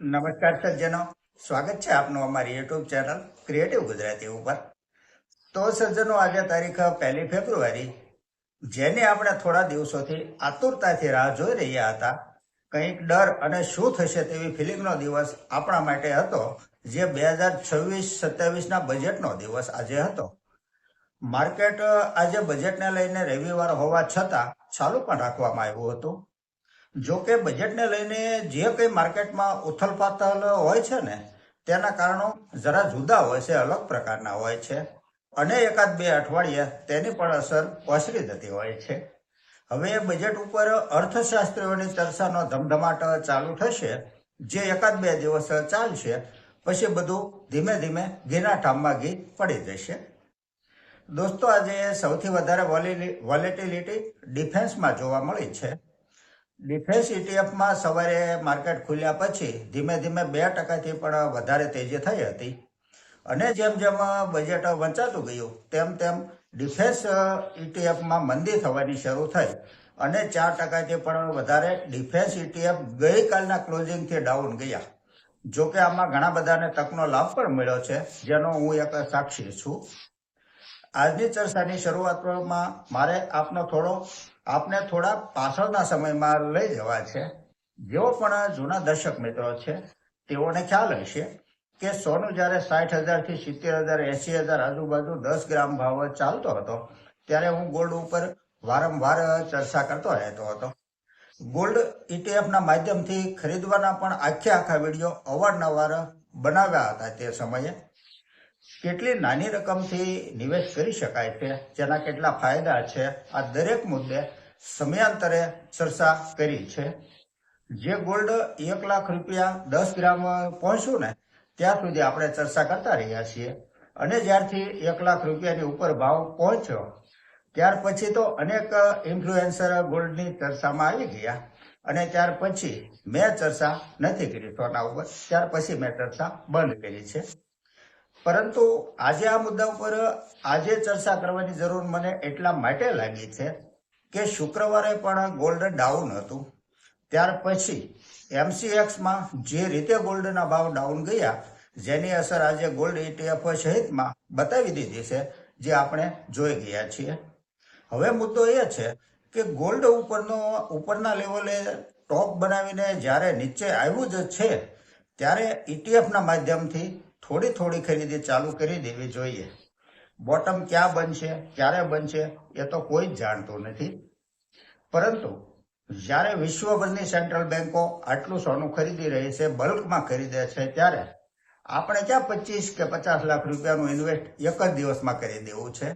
નમસ્કાર સજ્જનો. સ્વાગત છે આપનું અમારી યુટ્યુબ ચેનલ ક્રિએટિવ ગુજરાતી ઉપર. તો સજ્જનો, આજે તારીખ પહેલી ફેબ્રુઆરી, જેને આપણે થોડા દિવસોથી આતુરતાથી રાહ જોઈ રહ્યા હતા, કંઈક ડર અને શું થશે તેવી ફિલિંગનો દિવસ આપણા માટે હતો, જે બે હજાર છવ્વીસ સત્યાવીસના બજેટનો દિવસ આજે હતો. માર્કેટ આજે બજેટને લઈને રવિવાર હોવા છતાં ચાલુ પણ રાખવામાં આવ્યું હતું. જો કે બજેટને લઈને જે કંઈ માર્કેટમાં ઉથલપાથલ હોય છે ને, તેના કારણો જરા જુદા હોય છે, અલગ પ્રકારના હોય છે. અને એકાદ બે અઠવાડિયા તેની પણ અસર ઓસરી જતી હોય છે. હવે એ બજેટ ઉપર અર્થશાસ્ત્રીઓની ચર્ચાનો ધમધમાટ ચાલુ થશે, જે એકાદ બે દિવસ ચાલશે, પછી બધું ધીમે ધીમે ઘીના ઠામમાં ઘી પડી જશે. દોસ્તો, આજે સૌથી વધારે વોલેટિલિટી ડિફેન્સમાં જોવા મળી છે. ડિફેન્સ ઇટીએફમાં સવારે માર્કેટ ખુલ્યા પછી ધીમે ધીમે બે ટકાથી પણ વધારે તેજી થઈ હતી. અને જેમ જેમ બજેટ વંચાતું ગયું, તેમ તેમ ડિફેન્સ ઇટીએફમાં મંદી થવાની શરૂ થઈ. અને ચાર ટકાથી પણ વધારે ડિફેન્સ ઇટીએફ ગઈકાલના ક્લોઝિંગથી ડાઉન ગયા. જો કે આમાં ઘણા બધાને તકનો લાભ પણ મળ્યો છે, જેનો હું એક સાક્ષી છું. આજની ચર્ચાની શરૂઆતમાં મારે આપનો થોડો આપને થોડા પાછળના સમયમાં લઈ જવા છે. જેઓ પણ જૂના દર્શક મિત્રો છે, તેઓને ખ્યાલ હશે કે સોનું જ્યારે સાઠ હજારથી સિત્તેર હજાર એસી હજાર આજુબાજુ દસ ગ્રામ ભાવ ચાલતો હતો, ત્યારે હું ગોલ્ડ ઉપર વારંવાર ચર્ચા કરતો રહેતો હતો. ગોલ્ડ ઇટીએફના માધ્યમથી ખરીદવાના પણ આખે આખા વીડિયો અવારનવાર બનાવ્યા હતા તે સમયે. કેટલી નાની રકમથી નિવેશ કરી શકાય છે? જેના કેટલા ફાયદા છે? આ દરેક મુદ્દે સમયાંતરે ચર્ચા કરી છે. જે ગોલ્ડ એક લાખ રૂપિયા દસ ગ્રામ પહોંચ્યું ને, ત્યાં સુધી આપણે ચર્ચા કરતા રહ્યા છીએ. અને જ્યારથી એક લાખ રૂપિયાની ઉપર ભાવ પહોંચ્યો, ત્યાર પછી તો અનેક ઇન્ફ્લુએન્સર ગોલ્ડની ચર્ચામાં આવી ગયા. અને ત્યાર પછી મેં ચર્ચા નથી કરી સોના ઉપર, ત્યાર પછી મેં ચર્ચા બંધ કરી છે. પરંતુ આજે આ મુદ્દા ઉપર આજે ચર્ચા કરવાની જરૂર મને એટલા માટે લાગી છે કે શુક્રવારે પણ ગોલ્ડ ડાઉન હતું. ત્યાર પછી એમસીએક્સમાં જે રીતે ગોલ્ડના ભાવ ડાઉન ગયા, જેની અસર આજે ગોલ્ડ ઇટીએફ સહિતમાં બતાવી દીધી છે, જે આપણે જોઈ ગયા છીએ. હવે મુદ્દો એ છે કે ગોલ્ડ ઉપરનો, ઉપરના લેવલે ટોપ બનાવીને જ્યારે નીચે આવ્યું જ છે, ત્યારે ઇટીએફના માધ્યમથી થોડી થોડી ખરીદી ચાલુ કરી દેવી જોઈએ. બોટમ ક્યાં બનશે, ક્યારે બનશે, એ તો કોઈ જ જાણતું નથી. પરંતુ જ્યારે વિશ્વભરની સેન્ટ્રલ બેન્કો આટલું સોનું ખરીદી રહી છે બલ્કમાં ખરીદે છે, ત્યારે આપણે ક્યાં પચીસ કે પચાસ લાખ રૂપિયાનું ઇન્વેસ્ટ એક જ દિવસમાં કરી દેવું છે?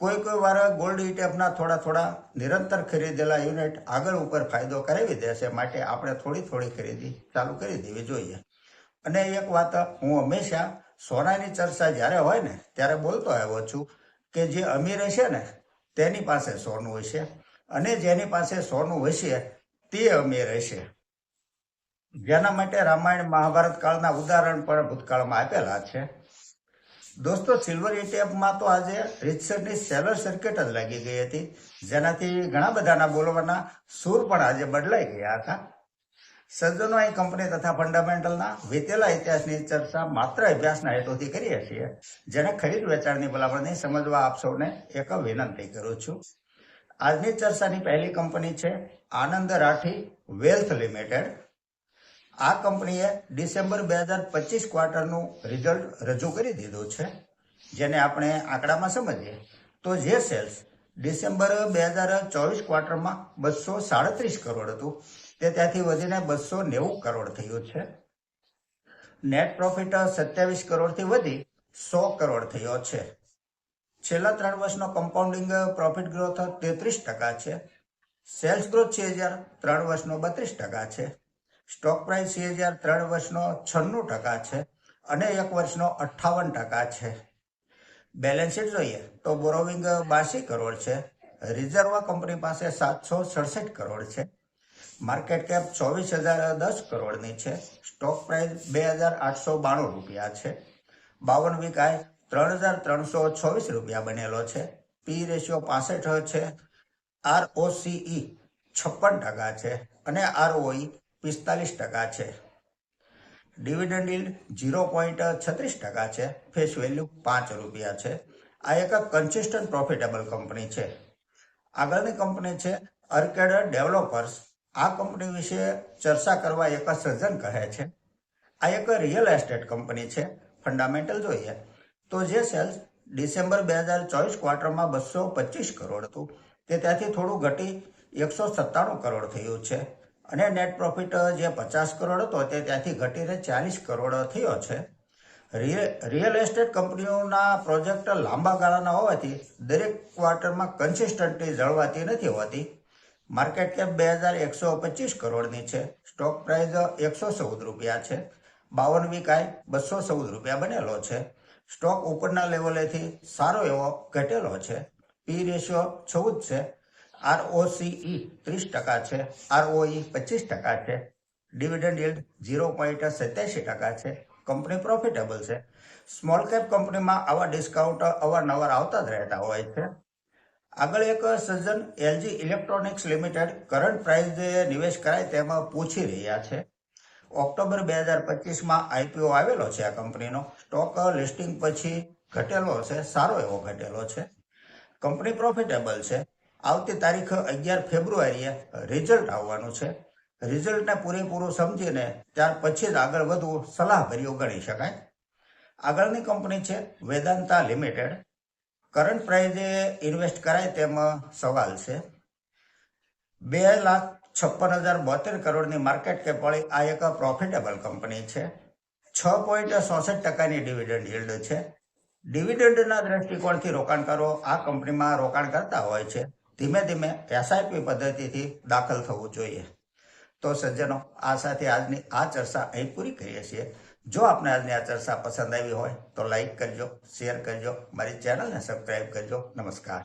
કોઈ કોઈ વાર ગોલ્ડ ઇટેપના થોડા થોડા નિરંતર ખરીદેલા યુનિટ આગળ ઉપર ફાયદો કરાવી દેશે, માટે આપણે થોડી થોડી ખરીદી ચાલુ કરી દેવી જોઈએ. અને એક વાત હું હંમેશા સોનાની ચર્ચા જ્યારે હોય ને, ત્યારે બોલતો આવ્યો છું કે જે અમીર હશે ને, તેની પાસે સોનું હશે અને જેની પાસે સોનું હશે, તે અમીર હશે. જેના માટે રામાયણ મહાભારત કાળના ઉદાહરણ પણ ભૂતકાળમાં આપેલા છે. દોસ્તો સિલ્વર એટીએફમાં તો આજે રીતસરની સેલર સર્કિટ જ લાગી ગઈ હતી, જેનાથી ઘણા બધાના બોલવાના સૂર પણ આજે બદલાઈ ગયા હતા. સજ્જનો અહીં કંપની તથા ફંડામેન્ટલના વીતેલા ઇતિહાસની ચર્ચા માત્ર અભ્યાસના હેતુથી કરીએ છીએ. જેને ખરીદ વેચાણની ભલામણની સમજવા આપ સૌને એક વિનંતી કરું છું. આજની ચર્ચાની પહેલી કંપની છે આનંદ રાઠી વેલ્થ લિમિટેડ. આ કંપનીએ ડિસેમ્બર બે હજાર પચીસ ક્વાર્ટરનું રિઝલ્ટ રજૂ કરી દીધું છે. જેને આપણે આંકડામાં સમજીએ તો જે સેલ્સ ડિસેમ્બર બે હજાર ચોવીસ ક્વાર્ટરમાં બસો સાડત્રીસ કરોડ હતું. તે ત્યાંથી વધીને બસો નેવું કરોડ થયું છે. નેટ પ્રોફિટ સત્યાવીસ કરોડથી વધી સો કરોડ થયો છે. છેલ્લા ત્રણ વર્ષનો કમ્પાઉન્ડિંગ પ્રોફિટ ગ્રોથ તેત્રીસ ટકા છે. સેલ્સ ગ્રોથ છે હજાર ત્રણ વર્ષનો બત્રીસ ટકા છે. સ્ટોક પ્રાઇસ હજાર ત્રણ વર્ષનો છન્નું ટકા છે અને એક વર્ષનો અઠ્ઠાવન ટકા છે. બેલેન્સ શીટ જોઈએ તો બોરોવિંગ બાસી કરોડ છે. રિઝર્વ કંપની પાસે સાતસો સડસઠ કરોડ છે. માર્કેટ કેપ ચોવીસ હજાર દસ કરોડની છે. સ્ટોક પ્રાઇસ બે હજાર આઠસો બાણું રૂપિયા છે. બાવન વિકાય ત્રણ હજાર ત્રણસો છવ્વીસ રૂપિયા બનેલો છે. પી રેશિયો પાસઠ છે. આરઓસીઈ છપ્પન ટકા છે અને આરઓઈ પિસ્તાલીસ ટકા છે. ડિવિડન્ડ ઇલ ઝીરો પોઈન્ટ છત્રીસ ટકા છે. ફેસ વેલ્યુ પાંચ રૂપિયા છે. આ એક કન્સિસ્ટન્ટ પ્રોફિટેબલ કંપની છે. આગળની કંપની છે અર્કેડ ડેવલપર્સ આ કંપની વિશે ચર્ચા કરવા એક સર્જન કહે છે. આ એક રિયલ એસ્ટેટ કંપની છે, ફંડામેન્ટલ જોઈએ. તો જે સેલ્સ ડિસેમ્બર બે હજાર ચોવીસ ક્વાર્ટરમાં બસો પચીસ કરોડ હતું, તે ત્યાંથી થોડું ઘટી એકસો સત્તાણું કરોડ થયું છે. અને નેટ પ્રોફિટ જે પચાસ કરોડ હતો, તે ત્યાંથી ઘટીને ચાલીસ કરોડ થયો છે. રિયલ એસ્ટેટ કંપનીઓના પ્રોજેક્ટ લાંબા ગાળાના હોવાથી દરેક ક્વાર્ટરમાં કન્સિસ્ટન્ટલી જળવાતી નથી હોતી. માર્કેટ કેપ બે હજાર એકસો પચીસ કરોડની છે. સ્ટોક પ્રાઇસ એકસો ચૌદ રૂપિયા છે. બાવન વિકાય બસો ચૌદ રૂપિયા બનેલો છે. સ્ટોક ઉપરના લેવલેથી સારો એવો ઘટેલો છે. પી રેશિયો ચૌદ છે. આરઓસીઈ ત્રીસ ટકા છે. આરઓઈ પચીસ ટકા છે. ડિવિડન્ડ યીલ્ડ ઝીરો પોઈન્ટ સત્યાસી ટકા છે. કંપની પ્રોફિટેબલ છે. સ્મોલ કેપ કંપનીમાં આવા ડિસ્કાઉન્ટ અવારનવાર આવતા જ રહેતા હોય છે. આગળ એક સજ્જન LG electronics limited current price જે નિવેશ કરાય તેમાં પૂછી રહ્યા છે. ઓક્ટોબર બે હજાર પચીસમાં આઈપીઓ આવેલો છે આ કંપનીનો. સ્ટોક લિસ્ટિંગ પછી ઘટેલો છે, સારો એવો ઘટેલો છે. કંપની પ્રોફિટેબલ છે. આવતી તારીખ અગિયાર ફેબ્રુઆરીએ રિઝલ્ટ આવવાનું છે. રિઝલ્ટને પૂરેપૂરું સમજીને ત્યાર પછી જ આગળ વધવું સલાહભર્યું ગણી શકાય. આગળની કંપની છે વેદાંતા લિમિટેડ. કરંટ પ્રાઇઝે ઇન્વેસ્ટ કરાય તેમાં સવાલ છે. બે લાખ છપ્પન હજાર બોતેર કરોડની માર્કેટ કેપ વાળી આ એક પ્રોફિટેબલ કંપની છે. છ પોઈન્ટ ચોસઠ ટકાની ડિવિડન્ડ યીલ્ડ છે. ડિવિડન્ડના દ્રષ્ટિકોણથી રોકાણકારો આ કંપનીમાં રોકાણ કરતા હોય છે. ધીમે ધીમે એસઆઈપી પદ્ધતિથી દાખલ થવું જોઈએ. તો સજ્જનો, આ સાથે આજની આ ચર્ચા અહીં પૂરી કરીએ છીએ. જો આપને આજની આ ચર્ચા પસંદ આવી હોય તો લાઈક કરજો, શેર કરજો, મારી ચેનલને સબસ્ક્રાઈબ કરજો. નમસ્કાર.